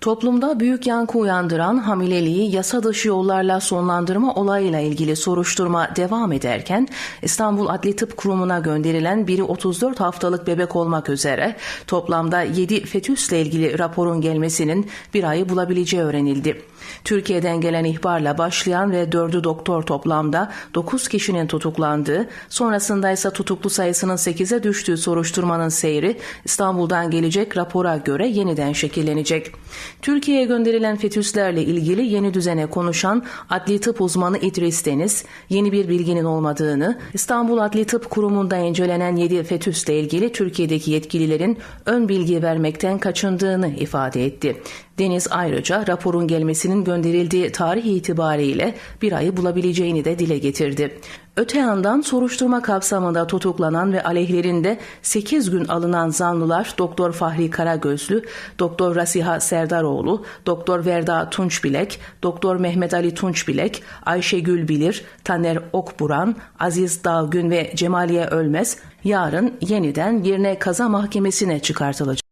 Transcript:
Toplumda büyük yankı uyandıran hamileliği yasa dışı yollarla sonlandırma olayıyla ilgili soruşturma devam ederken İstanbul Adli Tıp Kurumu'na gönderilen biri 34 haftalık bebek olmak üzere toplamda 7 fetüsle ilgili raporun gelmesinin bir ayı bulabileceği öğrenildi. Türkiye'den gelen ihbarla başlayan ve 4'ü doktor toplamda 9 kişinin tutuklandığı, sonrasında ise tutuklu sayısının 8'e düştüğü soruşturmanın seyri İstanbul'dan gelecek rapora göre yeniden şekillenecek. Türkiye'ye gönderilen fetüslerle ilgili yeni düzene konuşan adli tıp uzmanı İdris Deniz, yeni bir bilginin olmadığını, İstanbul Adli Tıp Kurumu'nda incelenen 7 fetüsle ilgili Türkiye'deki yetkililerin ön bilgi vermekten kaçındığını ifade etti. Deniz ayrıca raporun gelmesinin gönderildiği tarih itibariyle bir ayı bulabileceğini de dile getirdi. Öte yandan soruşturma kapsamında tutuklanan ve aleyhlerinde 8 gün alınan zanlılar Doktor Fahri Karagözlü, Doktor Rasiha Serdaroğlu, Doktor Verda Tunçbilek, Doktor Mehmet Ali Tunçbilek, Ayşegül Bilir, Taner Okburan, Aziz Dalgün ve Cemaliye Ölmez yarın yeniden Girne Kaza Mahkemesi'ne çıkartılacak.